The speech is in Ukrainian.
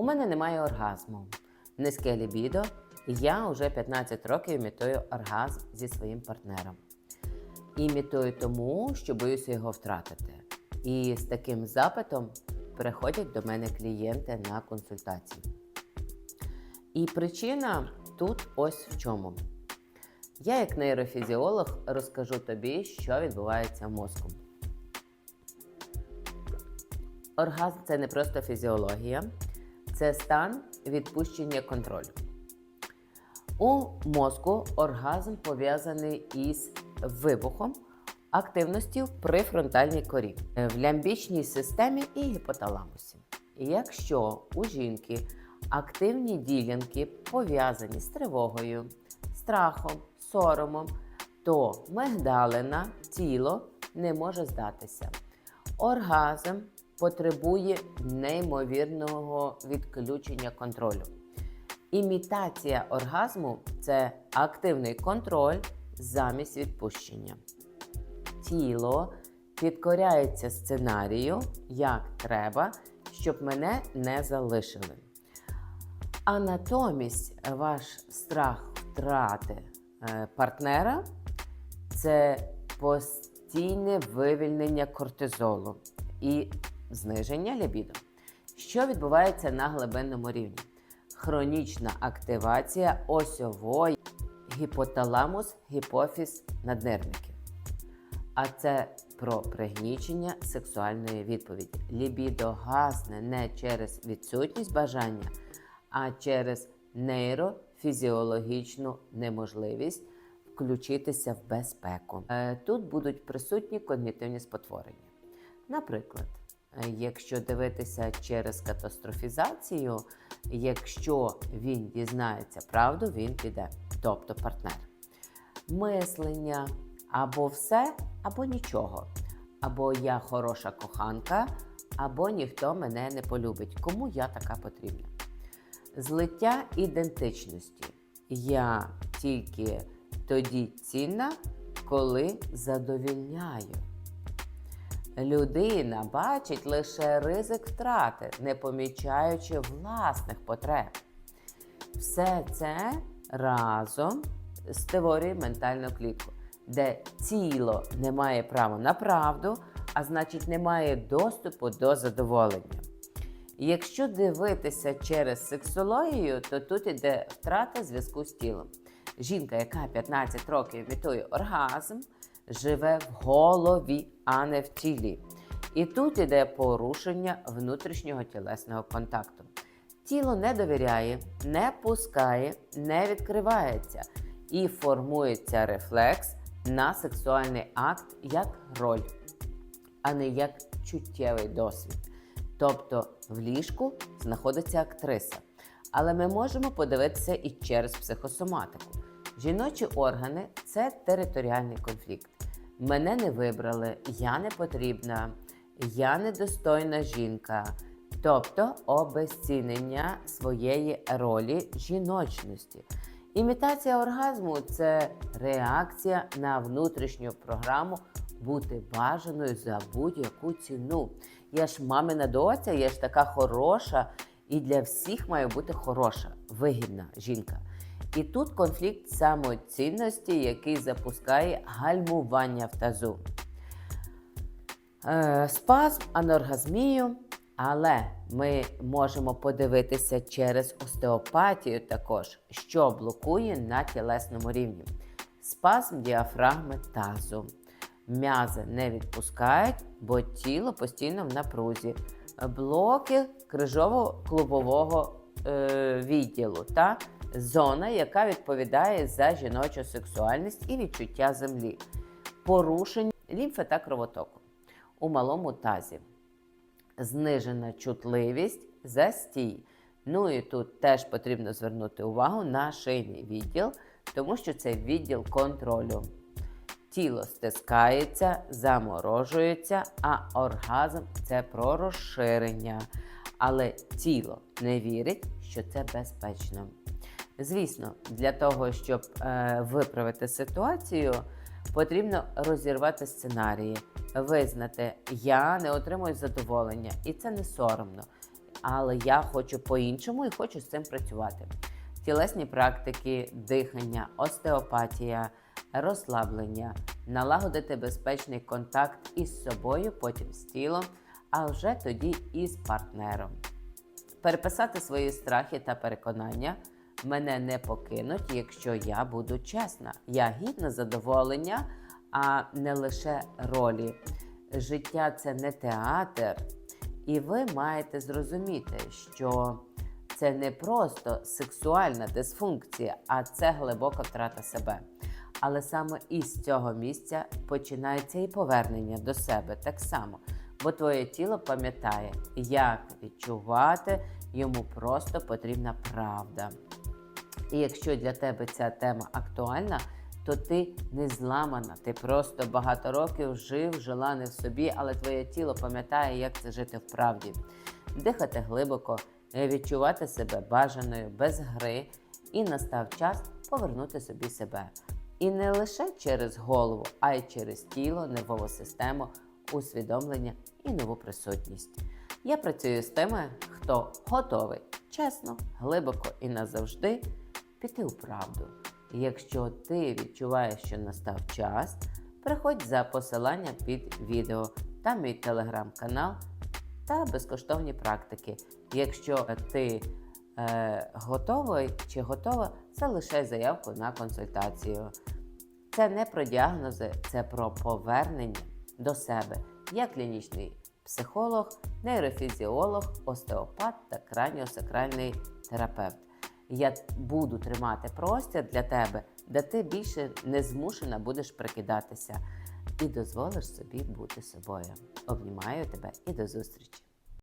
У мене немає оргазму. Низьке лібідо. Я вже 15 років імітую оргазм зі своїм партнером. Імітую тому, що боюся його втратити. І з таким запитом приходять до мене клієнти на консультації. І причина тут ось в чому. Я, як нейрофізіолог, розкажу тобі, що відбувається в мозку. Оргазм це не просто фізіологія, це стан відпущення контролю. У мозку оргазм пов'язаний із вибухом активності в префронтальній корі, е, в лямбічній системі і гіпоталамусі. Якщо у жінки активні ділянки пов'язані з тривогою, страхом, соромом, то мигдалина, тіло не може здатися. Оргазм потребує неймовірного відключення контролю. Імітація оргазму це активний контроль замість відпущення. Тіло підкоряється сценарію, як треба, щоб мене не залишили. А натомість ваш страх втрати е, партнера це постійне вивільнення кортизолу і зниження лібідо. Що відбувається на глибинному рівні? Хронічна активація осьової гіпоталамус, гіпофіз, наднирники. А це про пригнічення сексуальної відповіді. Лібідо гасне не через відсутність бажання, а через нейрофізіологічну неможливість включитися в безпеку. Е, Тут будуть присутні когнітивні спотворення. Наприклад, якщо дивитися через катастрофізацію, якщо він дізнається правду, він піде, тобто партнер. Мислення або все, або нічого. Або я хороша коханка, або ніхто мене не полюбить. Кому я така потрібна? Злиття ідентичності. Я тільки тоді цінна, коли задовільняю. Людина бачить лише ризик втрати, не помічаючи власних потреб. Все це разом створює ментальну клітку, де тіло не має права на правду, а значить, не має доступу до задоволення. Якщо дивитися через сексологію, то тут іде втрата зв'язку з тілом. Жінка, яка 15 років імітує оргазм, живе в голові, а не в тілі. І тут іде порушення внутрішнього тілесного контакту. Тіло не довіряє, не пускає, не відкривається і формується рефлекс на сексуальний акт як роль, а не як чуттєвий досвід. Тобто в ліжку знаходиться актриса. Але ми можемо подивитися і через психосоматику. Жіночі органи це територіальний конфлікт. Мене не вибрали, я не потрібна, я недостойна жінка. Тобто обезцінення своєї ролі жіночності. Імітація оргазму це реакція на внутрішню програму бути бажаною за будь-яку ціну. Я ж мамина доця, я ж така хороша, і для всіх має бути хороша, вигідна жінка. І тут конфлікт самоцінності, який запускає гальмування в тазу. Е, спазм, аноргазмію, але ми можемо подивитися через остеопатію також, що блокує на тілесному рівні. Спазм діафрагми тазу. М'язи не відпускають, бо тіло постійно в напрузі. Блоки крижово-клубового е, відділу та зона, яка відповідає за жіночу сексуальність і відчуття землі, порушення лімфи та кровотоку у малому тазі, знижена чутливість, застій. Ну і тут теж потрібно звернути увагу на шийний відділ, тому що це відділ контролю. Тіло стискається, заморожується, а оргазм це про розширення. Але тіло не вірить, що це безпечно. Звісно, для того, щоб е, виправити ситуацію, потрібно розірвати сценарії, визнати, я не отримую задоволення, і це не соромно. але я хочу по-іншому і хочу з цим працювати. Тілесні практики, дихання, остеопатія, розслаблення, налагодити безпечний контакт із собою, потім з тілом, а вже тоді і з партнером. Переписати свої страхи та переконання. Мене не покинуть, якщо я буду чесна. Я гідна задоволення, а не лише ролі. Життя це не театр, і ви маєте зрозуміти, що це не просто сексуальна дисфункція, а це глибока втрата себе. Але саме із цього місця починається і повернення до себе так само. Бо твоє тіло пам'ятає, як відчувати, йому просто потрібна правда. І якщо для тебе ця тема актуальна, то ти не зламана. Ти просто багато років жив, жила не в собі, але твоє тіло пам'ятає, як це жити в правді. Дихати глибоко, відчувати себе бажаною, без гри, і настав час повернути собі себе. І не лише через голову, а й через тіло, нервову систему, усвідомлення і нову присутність. Я працюю з тими, хто готовий чесно, глибоко і назавжди піти у правду. Якщо ти відчуваєш, що настав час, приходь за посиланням під відео, там мій телеграм-канал та безкоштовні практики. Якщо ти е, готовий чи готова, залишай заявку на консультацію. Це не про діагнози, це про повернення до себе. Я клінічний психолог, нейрофізіолог, остеопат та краніосакральний терапевт. Я буду тримати простір для тебе, де ти більше не змушена будеш прикидатися і дозволиш собі бути собою. Обнімаю тебе і до зустрічі!